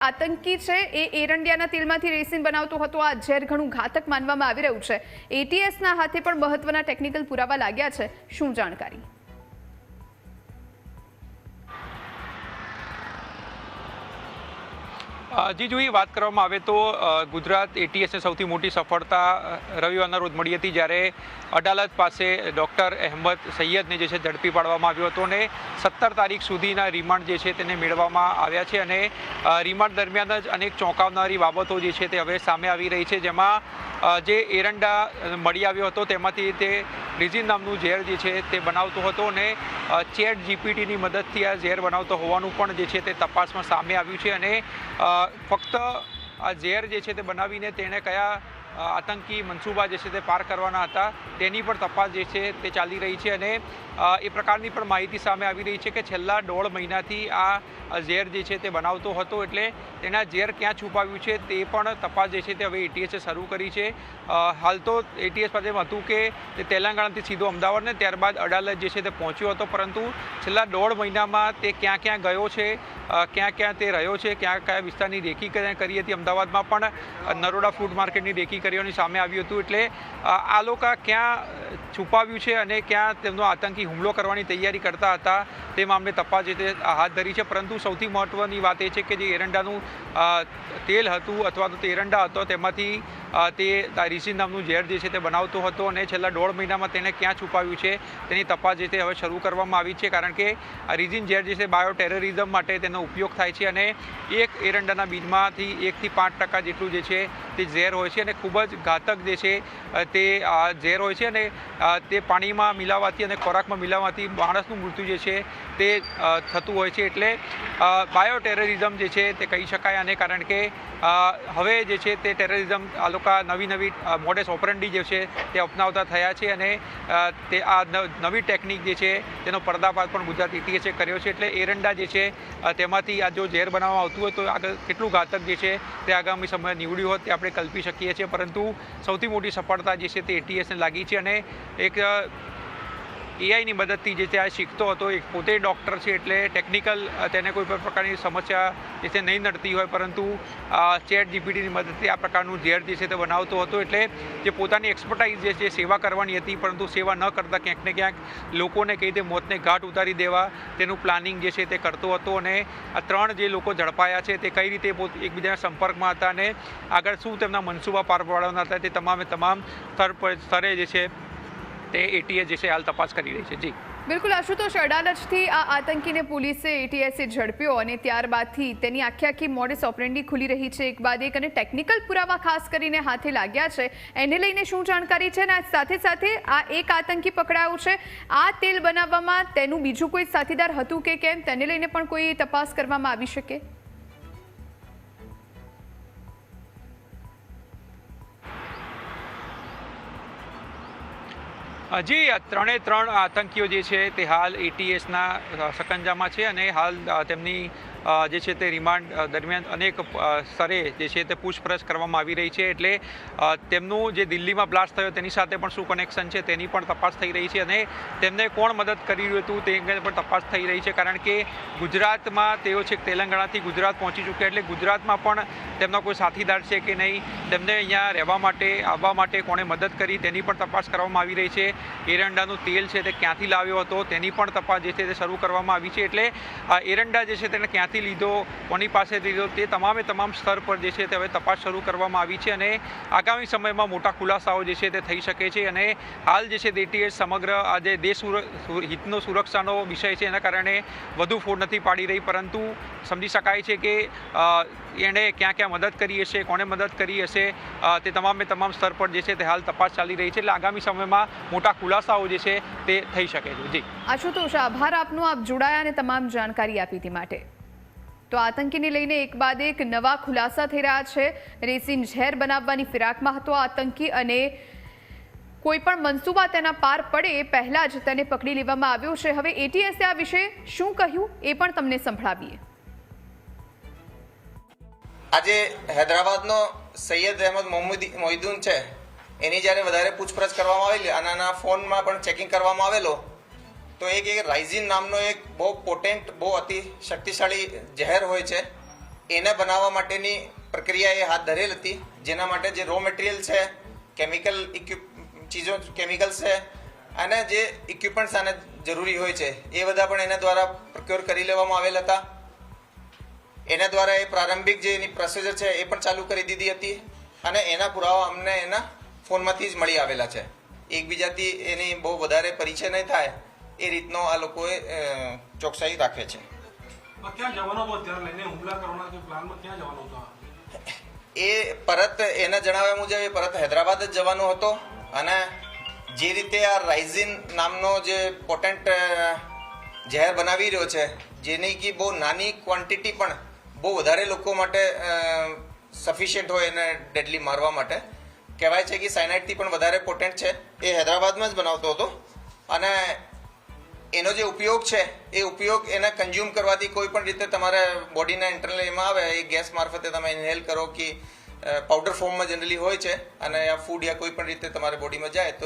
આતંકી છે એ એરંડિયાના તેલમાંથી રેસિન બનાવતો હતો. આ ઝેર ઘણું ઘાતક માનવામાં આવી રહ્યું છે. એટીએસના હાથે પણ મહત્વના ટેકનિકલ પુરાવા લાગ્યા છે. શું જાણકારી? જી, જો એ વાત કરવામાં આવે તો ગુજરાત એટીએસને સૌથી મોટી સફળતા રવિવારના રોજ મળી હતી જ્યારે અડાલત પાસે ડૉક્ટર અહેમદ સૈયદને જે છે ઝડપી પાડવામાં આવ્યો હતો અને સત્તર તારીખ સુધીના રિમાન્ડ જે છે તેને મેળવવામાં આવ્યા છે અને રિમાન્ડ દરમિયાન જ અનેક ચોંકાવનારી બાબતો જે છે તે હવે સામે આવી રહી છે. જેમાં જે એરંડા મળી આવ્યો હતો તેમાંથી તે રિઝિન નામનું ઝેર જે છે તે બનાવતો હતો અને ચેટ જીપીટીની મદદથી આ ઝેર બનાવતો હોવાનું પણ જે છે તે તપાસમાં સામે આવ્યું છે અને ફક્ત આ ઝેર જે છે તે બનાવીને તેણે કયા આતંકી મનસૂબા જે છે તે પાર કરવાના હતા તેની પણ તપાસ જે છે તે ચાલી રહી છે અને એ પ્રકારની પણ માહિતી સામે આવી રહી છે કે છેલ્લા દોઢ મહિનાથી આ ઝેર જે છે તે બનાવતો હતો એટલે તેના ઝેર ક્યાં છુપાવ્યું છે તે પણ તપાસ જે છે તે હવે એટીએસે શરૂ કરી છે. હાલ તો એટીએસ પાસે હતું કે તે તેલંગાણાથી સીધો અમદાવાદ ને ત્યારબાદ અડાલત જે છે તે પહોંચ્યો હતો, પરંતુ છેલ્લા દોઢ મહિનામાં તે ક્યાં ક્યાં ગયો છે ક્યાં ક્યાં તે રહ્યો છે, ક્યાં કયા વિસ્તારની રેકી કરી હતી અમદાવાદમાં પણ નરોડા ફૂડ માર્કેટની રેકી કર્યોની સામે આવ્યું હતું એટલે આ લોકો ક્યાં છુપાવ્યું છે અને ક્યાં તેમનો આતંકી હુમલો કરવાની તૈયારી કરતા હતા તે મામલે તપાસ જે હાથ ધરી છે. પરંતુ સૌથી મહત્ત્વની વાત એ છે કે જે એરંડાનું તેલ હતું અથવા તો તે એરંડા હતો તેમાંથી તે રિસિન નામનું ઝેર જે છે તે બનાવતો હતો અને છેલ્લા દોઢ મહિનામાં તેને ક્યાં છુપાવ્યું છે તેની તપાસ જે તે હવે શરૂ કરવામાં આવી છે કારણ કે આ રિઝિન ઝેર જે છે બાયો ટેરરિઝમ માટે તેનો ઉપયોગ થાય છે અને એક એરંડાના બીજમાંથી એકથી પાંચ ટકા જેટલું જે છે તે ઝેર હોય છે અને ખૂબ જ ઘાતક જે છે તે ઝેર હોય છે અને તે પાણીમાં મિલાવાથી અને ખોરાકમાં મિલાવાથી માણસનું મૃત્યુ જે છે તે થતું હોય છે એટલે બાયો ટેરરિઝમ જે છે તે કહી શકાય અને કારણ કે હવે જે છે તે ટેરરિઝમ આ લોકો નવી નવી મોડેસ ઓપરન્ડી જે છે તે અપનાવતા થયા છે અને તે આ નવી ટેકનિક જે છે તેનો પર્દાફાશ પણ ગુજરાત ઇટીએસે કર્યો છે. એટલે એરંડા જે છે તેમાંથી આ જો ઝેર બનાવવામાં આવતું હોય તો આગળ કેટલું ઘાતક જે છે તે આગામી સમયે નીવડ્યું હોત તે આપણે કલ્પી શકીએ છીએ. પરંતુ સૌથી મોટી સફળતા જે છે તે એટીએસને લાગી છે અને એક એઆઈની મદદથી જે તે આ શીખતો હતો, એ પોતે ડૉક્ટર છે એટલે ટેકનિકલ તેને કોઈ પણ પ્રકારની સમસ્યા જે છે નહીં નડતી હોય, પરંતુ ચેટ જીપીટીની મદદથી આ પ્રકારનું ઝેર જે છે તે બનાવતો હતો એટલે જે પોતાની એક્સપર્ટાઇઝ જે છે સેવા કરવાની હતી, પરંતુ સેવા ન કરતાં ક્યાંક ને ક્યાંક લોકોને કઈ રીતે મોતને ઘાટ ઉતારી દેવા, તેનું પ્લાનિંગ જે છે તે કરતો હતો અને આ ત્રણ જે લોકો ઝડપાયા છે તે કઈ રીતે એકબીજાના સંપર્કમાં હતા અને આગળ શું તેમના મનસૂબા પાર પાડવાના હતા તે તમામે તમામ સ્તર પર, સ્તરે જે છે તે એટીએ જે છે હાલ તપાસ કરી રહી છે. જી. બિલકુલ, આશુતોષ, અડાલજથી આ આતંકીને પોલીસે એટીએસે ઝડપ્યો અને ત્યારબાદથી તેની આખી આખી મોડેસ ઓપરેન્ડી ખુલી રહી છે. એક બાદ એક અને ટેકનિકલ પુરાવા ખાસ કરીને હાથે લાગ્યા છે. એને લઈને શું જાણકારી છે? અને સાથે સાથે આ એક આતંકી પકડાયો છે. આ તેલ બનાવવામાં તેનું બીજું કોઈ સાથીદાર હતું કે કેમ? તેને લઈને પણ કોઈ તપાસ કરવામાં આવી શકે? હજી ત્રણે ત્રણ આતંકીઓ જે છે તે હાલ એટીએસના સકંજામાં છે અને હાલ તેમની જે છે તે રિમાન્ડ દરમિયાન અનેક સ્તરે જે છે તે પૂછપરછ કરવામાં આવી રહી છે એટલે તેમનું જે દિલ્હીમાં બ્લાસ્ટ થયો તેની સાથે પણ શું કનેક્શન છે તેની પણ તપાસ થઈ રહી છે અને તેમને કોણ મદદ કરી રહ્યું હતું તે અંગે પણ તપાસ થઈ રહી છે કારણ કે ગુજરાતમાં તેઓ છે તેલંગાણાથી ગુજરાત પહોંચી ચૂક્યા એટલે ગુજરાતમાં પણ તેમનો કોઈ સાથીદાર છે કે નહીં, તેમને અહીંયા રહેવા માટે, આવવા માટે કોણે મદદ કરી તેની પણ તપાસ કરવામાં આવી રહી છે. એરંડાનું તેલ છે તે ક્યાંથી લાવ્યો હતો, તેની પણ તપાસ જે છે તે શરૂ કરવામાં આવી છે. એટલે એરંડા જે છે તેને ક્યાંથી લીધો, કોની પાસેથી લીધો, તે તમામે તમામ સ્તર પર જે છે તે હવે તપાસ શરૂ કરવામાં આવી છે અને આગામી સમયમાં મોટા ખુલાસાઓ જે છે તે થઈ શકે છે અને હાલ જે છે દેટીએ સમગ્ર આ જે દેશ હિતનો સુરક્ષાનો વિષય છે એના કારણે વધુ ફોડ નથી પાડી રહી. પરંતુ સમજી શકાય છે કે એણે ક્યાં ક્યાં મદદ કરી હશે કોને મદદ કરી હશે તે તમામે તમામ સ્તર પર જે છે તે હાલ તપાસ ચાલી રહી છે. એટલે આગામી સમયમાં મોટા ખુલાસાઓ જે છે તે થઈ શકે છે. જી. આશુતોષ આભાર આપનો. આપ જોડાયા અને તમામ જાણકારી આપી હતી માટે. તો આતંકીને લઈને એક બાદ એક નવા ખુલાસા થઈ રહ્યા છે. રેસિન ઝેર બનાવવાની ફિરાકમાં હતો આતંકી અને કોઈ પણ મનસૂબા તેના પાર પડે એ પહેલા જ તેને પકડી લેવામાં આવ્યો છે. હવે એટીએસે આ વિશે શું કહ્યું એ પણ તમને સંભળાવીએ. આજે હૈદરાબાદનો સૈયદ અહેમદ મોહમ્મદ મોહિદ્દીન છે. એની જ્યારે વધારે પૂછપરછ કરવામાં આવેલી, અને આના ફોનમાં પણ ચેકિંગ કરવામાં આવેલો, તો એક એક રાઇઝિન નામનો એક બહુ પોટેન્ટ બહુ અતિ શક્તિશાળી ઝેર હોય છે. એને બનાવવા માટેની પ્રક્રિયા એ હાથ ધરેલ હતી, જેના માટે જે રો મટીરિયલ છે કેમિકલ ઇક્વિપ ચીજો કેમિકલ્સ છે, અને જે ઇક્વિપમેન્ટ્સ આને જરૂરી હોય છે, એ બધા પણ એના દ્વારા પ્રોક્યોર કરી લેવામાં આવેલ હતા. એના દ્વારા એ પ્રારંભિક જે એની પ્રોસિજર છે, એ પણ ચાલુ કરી દીધી હતી, અને એના પુરાવા અમને એના ફોનમાંથી જ મળી આવેલા છે. એકબીજાથી એની બહુ વધારે પરિચય નહીં થાય એ રીતનો આ લોકોએ ચોકસાઈ રાખે છે? એ પરત એના જણાવ્યા મુજબ એ પરત હૈદરાબાદ જ જવાનો હતો અને જે રીતે આ રાઇઝિન નામનો જે પોટેન્ટ ઝેર બનાવી રહ્યો છે જેની કે બહુ નાની ક્વોન્ટિટી પણ બહુ વધારે લોકો માટે સફિશિયન્ટ હોય એને ડેડલી મારવા માટે કહેવાય છે કે સાયનાઇડથી પણ વધારે પોટેન્ટ છે. એ હૈદરાબાદમાં જ બનાવતો હતો. અને એનો જે ઉપયોગ છે, એ ઉપયોગ એને કન્ઝ્યુમ કરવાથી કોઈ પણ રીતે તમારે બોડીના ઇન્ટરનલ એમાં આવે, એ ગેસ મારફતે તમે ઇન્હેલ કરો કે પાવડર ફોર્મમાં જનરલી હોય છે અને આ ફૂડ યા કોઈ પણ રીતે તમારે બોડીમાં જાય તો